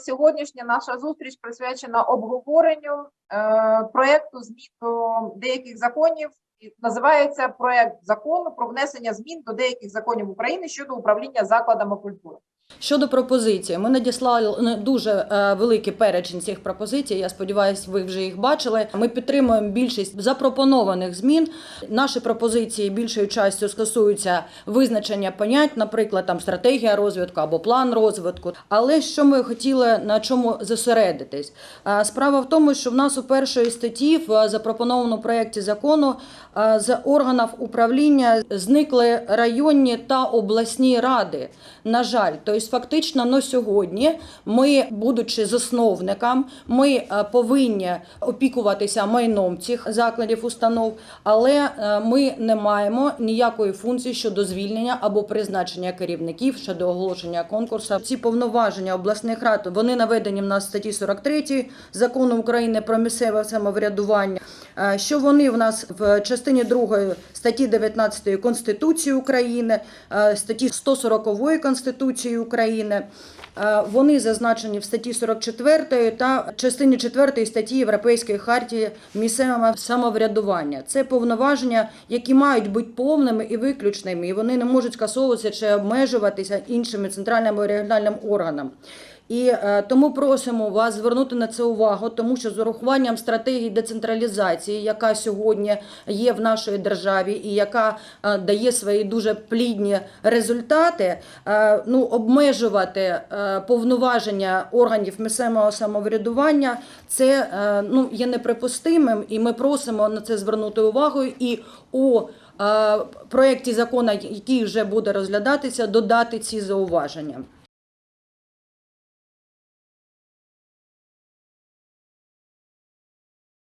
сьогоднішня наша зустріч присвячена обговоренню е, проекту змін до деяких законів. І Називається проект закону про внесення змін до деяких законів України щодо управління закладами культури. Щодо пропозицій, ми надіслали дуже е, великий перечень цих пропозицій. Я сподіваюся, ви вже їх бачили. Ми підтримуємо більшість запропонованих змін. Наші пропозиції більшою частю стосуються визначення понять, наприклад, там стратегія розвитку або план розвитку. Але що ми хотіли на чому зосередитись? Е, Справа в тому, що в нас у першої статті в запропонованому проєкті закону е, з органів управління зникли районні та обласні ради. На жаль, тобто фактично на сьогодні ми, будучи засновником, ми е, повинні опікуватися майном цих закладів установ, але е, ми не маємо ніякої функції щодо звільнення або призначення керівників щодо оголошення конкурсу. Ці повноваження обласних рад вони наведені в нас в статті 43 закону України про місцеве самоврядування. Е, Що вони в нас в частині 2 статті 19 Конституції України, статті 140 Конституції України. Е, Вони зазначені в статті 44 та частині 4 статті Європейської хартії місцевого самоврядування. Це повноваження, які мають бути повними і виключними, і вони не можуть скасовуватися чи обмежуватися іншими центральними і регіональним органам. І е, тому просимо вас звернути на це увагу, тому що з урахуванням стратегії децентралізації, яка сьогодні є в нашій державі, і яка е, дає свої дуже плідні результати, е, ну обмежувати повноваження органів місцевого самоврядування, це ну є неприпустимим, і ми просимо на це звернути увагу і у проєкті закону, який вже буде розглядатися, додати ці зауваження.